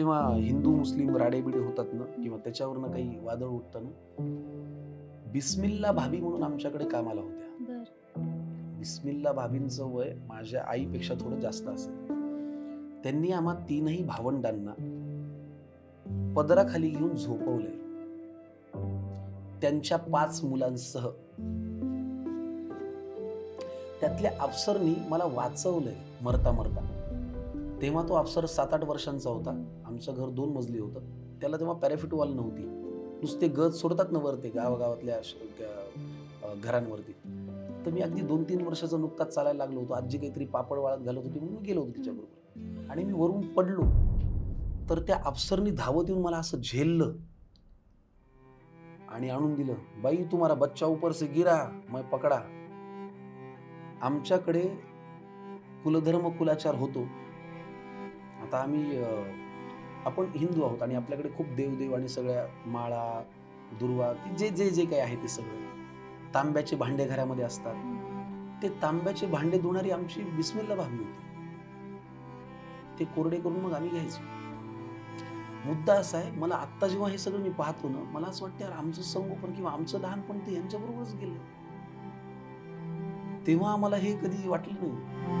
जेव्हा हिंदू मुस्लिम राडेबिडे होतात ना किंवा त्याच्यावरनं काही वादळ उठतं ना बिस्मिल्ला भाभी म्हणून आमच्याकडे कामाला होत्या. बिस्मिल्ला भाभींचं वय माझ्या आईपेक्षा थोडं जास्त असेल. त्यांनी आम्हा तीनही भावंडांना पदराखाली घेऊन झोपवलंय. त्यांच्या पाच मुलांसह. त्यातल्या अफसरनी मला वाचवलंय मरता मरता. तेव्हा तो अफसर सात आठ वर्षांचा होता. आमचं घर दोन मजली होतं. त्याला तेव्हा पॅराफिट वॉल नव्हती. नुसते गज सोडतात ना वरते गावागावातल्या घरांवरती. तर मी अगदी दोन तीन वर्षाचा नुकताच चालायला लागलो होतो. आजी काहीतरी पापड वाळत घालत होती म्हणून गेलो होतो तिच्याबरोबर. आणि मी वरून पडलो. तर त्या अफसरनी धावत येऊन मला असं झेललं. आणि आणून दिलं. बाई तुम्हाला बच्चा उपर से गिरा मैं पकडा. आमच्याकडे कुलधर्म कुलाचार होतो. आता आम्ही आपण हिंदू आहोत आणि आपल्याकडे खूप देवदेव आणि सगळ्या माळा दुर्वा जे जे जे काही आहे ते सगळं. तांब्याचे भांडे घरामध्ये असतात. ते तांब्याचे भांडे धुणारी आमची बिस्मिल्ला भावी होती. ते कोरडे करून मग आम्ही घ्यायचो. मुद्दा असा आहे मला आत्ता जेव्हा हे सगळं मी पाहतो ना मला असं वाटतं यार आमचं संगोपन किंवा आमचं लहानपण ते यांच्याबरोबरच गेलं. तेव्हा आम्हाला हे कधी वाटलं नाही.